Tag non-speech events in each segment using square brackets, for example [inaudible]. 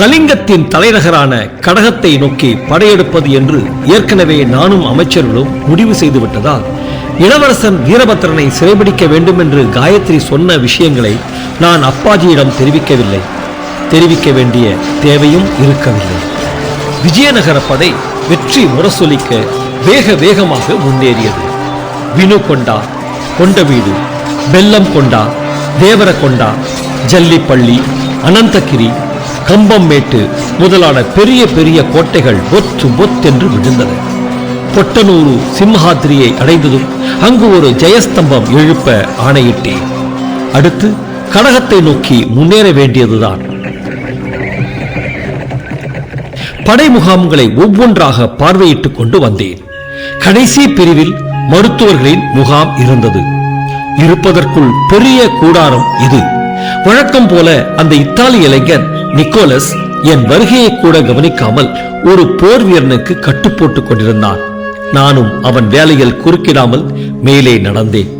கலிங்கத்தின் தலைநகரான கடகத்தை நோக்கி படையெடுப்பது என்று ஏற்கனவே நானும் அமைச்சர்களும் முடிவு செய்துவிட்டதால் இளவரசன் வீரபத்திரனை சிறைபிடிக்க வேண்டும் என்று காயத்ரி சொன்ன விஷயங்களை நான் அப்பாஜியிடம் தெரிவிக்கவில்லை. தெரிவிக்க வேண்டிய தேவையும் இருக்கவில்லை. விஜயநகர படை வெற்றி முரசொலிக்க வேக வேகமாக முன்னேறியது. வினு கொண்டா கொண்ட கொண்டவீடு பெல்லம் கொண்டா தேவரகொண்டா ஜல்லிப்பள்ளி அனந்தகிரி கம்பம்மேட்டு முதலான பெரிய பெரிய கோட்டைகள் ஒத்து பொத்தென்று விழுந்தன. பொட்டனூரு சிம்ஹாத்திரியை அடைந்ததும் அங்கு ஒரு ஜெயஸ்தம்பம் எழுப்ப ஆணையிட்டேன் அடுத்து கடகத்தை நோக்கி முன்னேற வேண்டியதுதான். படை முகாம்களை ஒவ்வொன்றாக பார்வையிட்டுக் கொண்டு வந்தேன். கடைசி பிரிவில் மருத்துவர்களின் முகாம் இருந்தது. இருப்பதற்குள் பெரிய கூடாரம் இது. வழக்கம் போல அந்த இத்தாலி இளைஞன் நிக்கோலஸ் என் வருகையை கூட கவனிக்காமல் ஒரு போர் வீரனுக்கு கட்டு போட்டுக் கொண்டிருந்தான். நானும் அவன் வேலையில் குறுக்கிடாமல் மேலே நடந்தேன்.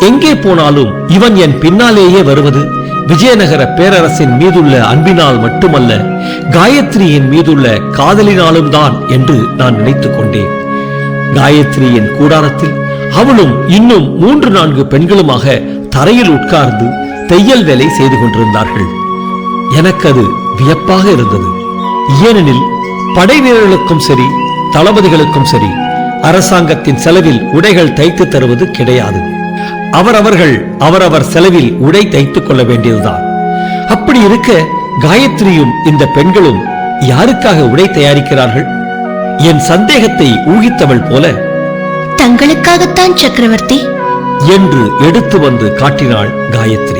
எங்கே போனாலும் இவன் என் பின்னாலேயே வருவது விஜயநகர பேரரசின் மீதுள்ள அன்பினால் மட்டுமல்ல காயத்ரியின் மீதுள்ள காதலினாலும் தான் என்று நான் நினைத்துக் கொண்டேன். காயத்ரியின் கூடாரத்தில் அவளும் இன்னும் மூன்று நான்கு பெண்களுமாக தரையில் உட்கார்ந்து தையல் வேலை செய்து கொண்டிருந்தார்கள். எனக்கு அது வியப்பாக இருந்தது. ஏனெனில் படை வீரர்களுக்கும் சரி தளபதிகளுக்கும் சரி அரசாங்கத்தின் செலவில் உடைகள் தைத்து தருவது கிடையாது. அவரவர்கள் அவரவர் செலவில் உடை தைத்துக் கொள்ள வேண்டியதுதான். அப்படி இருக்க காயத்ரியும் இந்த பெண்களும் யாருக்காக உடை தயாரிக்கிறார்கள்? என் சந்தேகத்தை ஊகித்தவள் போல தங்களுக்காகத்தான் சக்கரவர்த்தி. என்று எடுத்து வந்து காட்டினாள் காயத்ரி.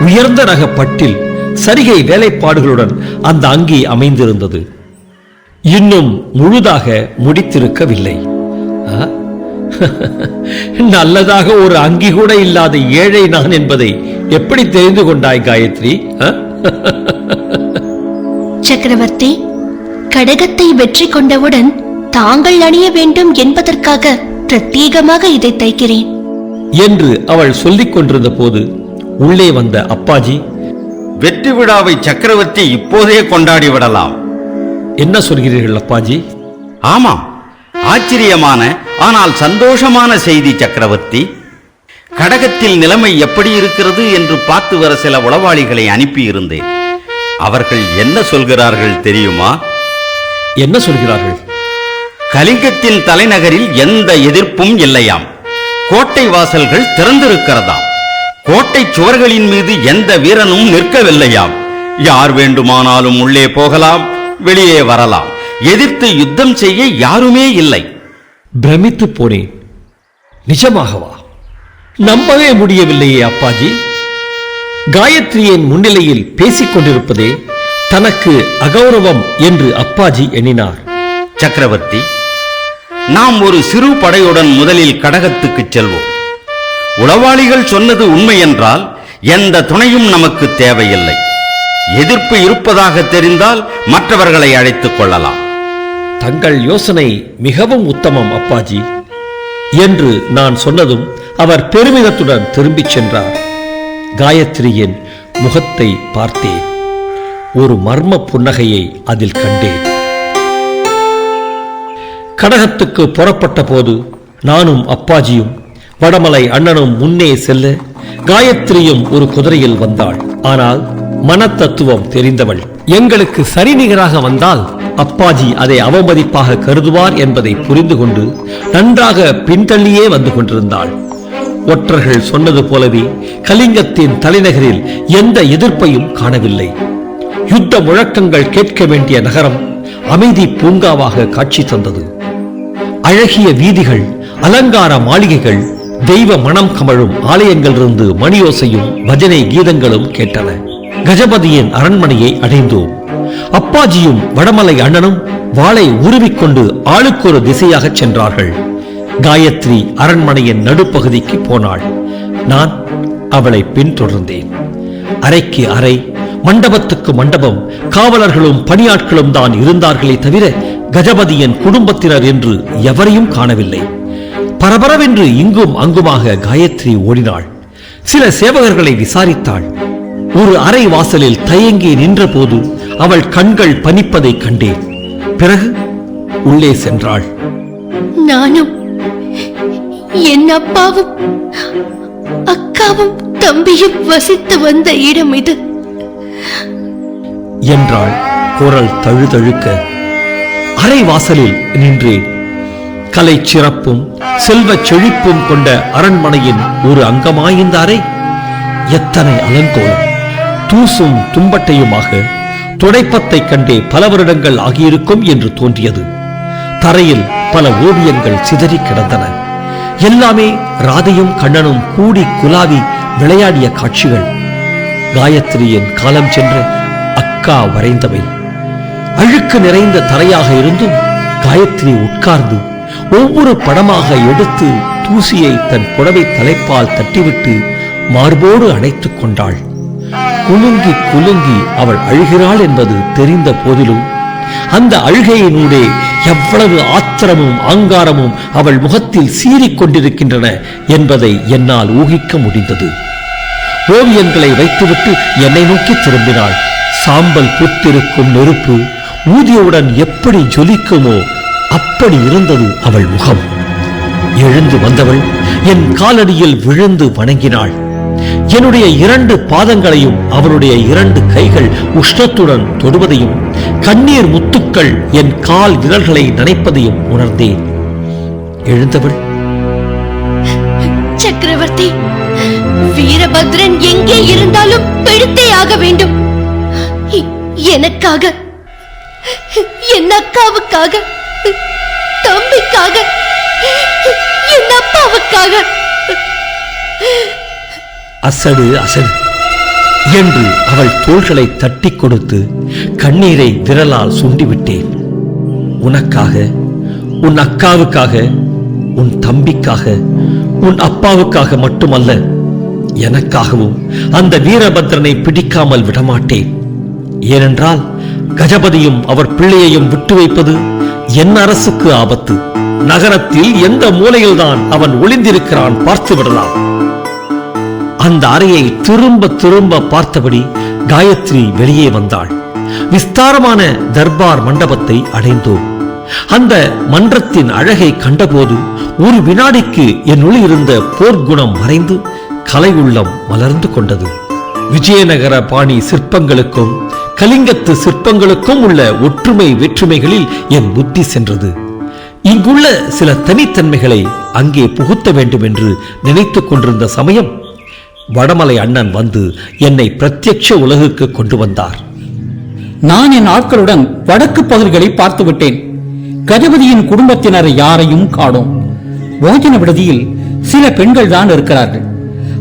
உயர்ந்த ரக பட்டில் சரிகை வேலைப்பாடுகளுடன் அந்த அங்கி அமைந்திருந்தது இன்னும் முழுதாக முடித்திருக்கவில்லை? [laughs] நல்லதாக ஒரு அங்கி கூட இல்லாத ஏழை நான் என்பதை எப்படி தெரிந்து கொண்டாய் காயத்ரி? [laughs] சக்கரவர்த்தி கடகத்தை வெற்றி கொண்டவுடன் தாங்கள் அணிய வேண்டும் என்பதற்காக பிரத்யேகமாக இதை தைக்கிறேன் என்று அவள் சொல்லிக் கொண்டிருந்த போது உள்ளே வந்த அப்பாஜி வெற்றி விழாவை சக்கரவர்த்தி இப்போதே கொண்டாடி விடலாம். என்ன சொல்கிறீர்கள் அப்பாஜி? ஆமாம் ஆச்சரியமான ஆனால் சந்தோஷமான செய்தி சக்கரவர்த்தி. கடகத்தில் நிலைமை எப்படி இருக்கிறது என்று பார்த்து வர சில உளவாளிகளை அனுப்பியிருந்தேன். அவர்கள் என்ன சொல்கிறார்கள் தெரியுமா? என்ன சொல்கிறார்கள்? கலிங்கத்தின் தலைநகரில் எந்த எதிர்ப்பும் இல்லையாம். கோட்டை வாசல்கள் திறந்திருக்கிறதாம். கோட்டை சுவர்களின் மீது எந்த வீரனும் நிற்கவில்லையாம். யார் வேண்டுமானாலும் உள்ளே போகலாம் வெளியே வரலாம். எதிர்த்து யுத்தம் செய்ய யாருமே இல்லை. பிரமித்து போனேன். நிஜமாகவா? நம்பவே முடியவில்லையே அப்பாஜி. காயத்ரியின் முன்னிலையில் பேசிக் கொண்டிருப்பதே தனக்கு அகௌரவம் என்று அப்பாஜி எண்ணினார். சக்கரவர்த்தி நாம் ஒரு சிறு படையுடன் முதலில் கடகத்துக்குச் செல்வோம். உளவாளிகள் சொன்னது உண்மை என்றால் எந்த துணையும் நமக்கு தேவையில்லை. எதிர்ப்பு இருப்பதாக தெரிந்தால் மற்றவர்களை அழைத்துக் கொள்ளலாம். தங்கள் யோசனை மிகவும் உத்தமம் அப்பாஜி என்று நான் சொன்னதும் அவர் பெருமிதத்துடன் திரும்பிச் சென்றார். காயத்ரியின் முகத்தை பார்த்தேன். ஒரு மர்ம புன்னகையை அதில் கண்டேன். கடகத்துக்கு புறப்பட்ட போது நானும் அப்பாஜியும் வடமலை அண்ணனும் முன்னே செல்ல காயத்ரியும் ஒரு குதிரையில் வந்தாள். ஆனால் மனத்தத்துவம் தெரிந்தவள். எங்களுக்கு சரிநிகராக வந்தால் அப்பாஜி அதை அவமதிப்பாக கருதுவார் என்பதை புரிந்து கொண்டு நன்றாக பின்தள்ளியே வந்து கொண்டிருந்தாள். ஒற்றர்கள் சொன்னது போலவே கலிங்கத்தின் தலைநகரில் எந்த எதிர்ப்பையும் காணவில்லை. யுத்த முழக்கங்கள் கேட்க வேண்டிய நகரம் அமைதி பூங்காவாக காட்சி தந்தது. அழகிய வீதிகள் அலங்கார மாளிகைகள் தெய்வ மனம் கமழும் ஆலயங்களிலிருந்து மணியோசையும் பஜனை கீதங்களும் கேட்டன. கஜபதியின் அரண்மனையை அடைந்தோம். அப்பாஜியும் வடமலை அண்ணனும் வாளை உருவிக்கொண்டு ஆளுக்கொரு திசையாகச் சென்றார்கள். காயத்ரி அரண்மனையின் நடுப்பகுதிக்கு போனாள். நான் அவளை பின்தொடர்ந்தேன். அறைக்கு அறை மண்டபத்துக்கு மண்டபம் காவலர்களும் பணியாட்களும் தான் இருந்தார்களே தவிர கஜபதியின் குடும்பத்தினர் என்று எவரையும் காணவில்லை. பரபரவென்று இங்கும் அங்குமாக காயத்ரி ஓடினாள். சில சேவகர்களை விசாரித்தாள். ஒரு அறை வாசலில் தயங்கி நின்றபோது அவள் கண்கள் பனிப்பதைக் கண்டேன். பிறகு உள்ளே சென்றாள். நானும் என் அப்பாவும் அக்காவும் தம்பியும் வசித்து வந்த இடம் இது. என்றாள். குரல் தழுதழுக்க. அறை வாசலில் நின்றேன். கலை சிறப்பும் செல்வச் செழிப்பும் கொண்ட அரண்மனையின் ஒரு அங்கமாயிருந்த அறை எத்தனை அலங்கோலம்! தூசும் தும்பட்டையுமாக துடைப்பத்தை கண்டே பல வருடங்கள் ஆகியிருக்கும் என்று தோன்றியது. தரையில் பல ஓவியங்கள் சிதறி கிடந்தன. எல்லாமே ராதையும் கண்ணனும் கூடி குலாவி விளையாடிய காட்சிகள். காயத்ரியின் காலம் சென்ற அக்கா வரைந்தவை. அழுக்கு நிறைந்த தரையாக இருந்தும் காயத்ரி உட்கார்ந்து ஒவ்வொரு படமாக எடுத்து தூசியை தன் புடவை தலைப்பால் தட்டிவிட்டு மார்போடு அணைத்துக் கொண்டாள். குலுங்கி குலுங்கி அவள் அழுகிறாள் என்பது தெரிந்த போதிலும் அந்த அழுகையினூடே எவ்வளவு ஆத்திரமும் ஆங்காரமும் அவள் முகத்தில் சீறிக்கொண்டிருக்கின்றன என்பதை என்னால் ஊகிக்க முடிந்தது. ஓவியங்களை வைத்துவிட்டு என்னை நோக்கி திரும்பினாள். சாம்பல் புத்திருக்கும் நெருப்பு ஊதியவுடன் எப்படி ஜொலிக்குமோ அப்படி இருந்தது அவள் முகம். எழுந்து வந்தவள் என் காலடியில் விழுந்து வணங்கினாள். என்னுடைய இரண்டு பாதங்களையும் அவளுடைய இரண்டு கைகள் உஷ்ணத்துடன் தொடுவதையும் கண்ணீர் முத்துக்கள் என் கால் விரல்களை நனைப்பதையும் உணர்ந்தேன். எழுந்தவள் சக்கரவர்த்தி வீரபத்ரன் எங்கே இருந்தாலும் பிடித்தே ஆக வேண்டும். எனக்காக என் அக்காவுக்காக தம்பிக்காக என் அப்பாவுக்காக. அசடு அசடு. என்று அவள் தோள்களை தட்டிக் கொடுத்து கண்ணீரை விரலால் சுண்டிவிட்டேன். உனக்காக உன் அக்காவுக்காக உன் தம்பிக்காக உன் அப்பாவுக்காக மட்டுமல்ல எனக்காகவும் அந்த வீரபத்ரனை பிடிக்காமல் விடமாட்டேன். ஏனென்றால் கஜபதியும் அவர் பிள்ளையையும் விட்டு வைப்பது என் அரசுக்கு ஆபத்து. நகரத்தில் எந்த மூலையில்தான் அவன் ஒளிந்திருக்கிறான் பார்த்து விடலாம். அந்த அறையை திரும்ப திரும்ப பார்த்தபடி காயத்ரி வெளியே வந்தாள். விஸ்தாரமான தர்பார் மண்டபத்தை அடைந்தோம். அந்த மன்றத்தின் அழகை கண்டபோது ஒரு வினாடிக்கு என்னுள் இருந்த போர்க்குணம் மறைந்து கலை உள்ளம் மலர்ந்து கொண்டது. விஜயநகர பாணி சிற்பங்களுக்கும் கலிங்கத்து சிற்பங்களுக்கும் உள்ள ஒற்றுமை வேற்றுமைகளில் என் புத்தி சென்றது. இங்குள்ள சில தனித்தன்மைகளை அங்கே புகுத்த வேண்டும் என்று நினைத்துக் கொண்டிருந்த சமயம் வடமலை அண்ணன் வந்து என்னை பிரத்யட்ச உலகுக்கு கொண்டு வந்தார். நான் என் ஆட்களுடன் வடக்கு பகுதிகளை பார்த்து விட்டேன். கஜபதியின் குடும்பத்தினர் யாரையும் காணோம். போஜன விடுதியில் சில பெண்கள் தான் இருக்கிறார்கள்.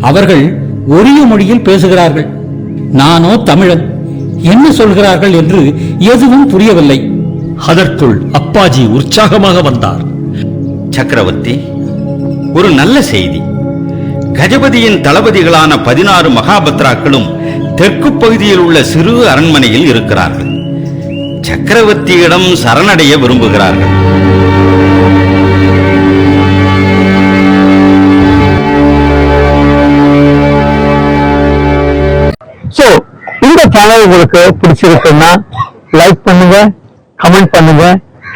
அவர்கள் ஒரிய மொழியில் பேசுகிறார்கள். நானோ தமிழன். என்ன சொல்கிறார்கள் என்று எதுவும் புரியவில்லை. அதற்குள் அப்பாஜி உற்சாகமாக வந்தார். சக்கரவர்த்தி ஒரு நல்ல செய்தி. கஜபதியின் தளபதிகளான பதினாறு மகாபத்ராக்களும் தெற்கு பகுதியில் உள்ள சிறு அரண்மனையில் இருக்கிறார்கள். சக்கரவர்த்தியிடம் சரணடைய விரும்புகிறார்கள். சேனல் உங்களுக்கு பிடிச்சிருக்குன்னா லைக் பண்ணுங்க கமெண்ட் பண்ணுங்க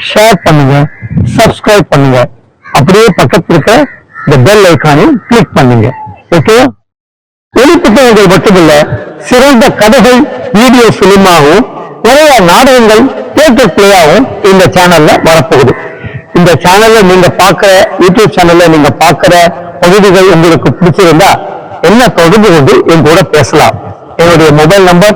ஷேர் பண்ணுங்க சப்ஸ்கிரைப் பண்ணுங்க. அப்படியே பக்கத்துல இருக்க இந்த பெல் ஐக்கானையும் கிளிக் பண்ணுங்க. ஓகே ஒளிப்புத்தகங்கள் மட்டுமல்ல சிறந்த கதைகள் வீடியோ சினிமாவும் நிறைய நாடகங்கள் தியேட்டர் பிளேயாகவும் இந்த சேனல்ல வரப்போகுது. இந்த சேனல்ல நீங்க பார்க்கிற யூடியூப் சேனல்ல நீங்க பாக்குற பகுதிகள் உங்களுக்கு பிடிச்சிருந்தா என்ன தொடர்பு கொண்டு என் கூட பேசலாம். என்னுடைய mobile number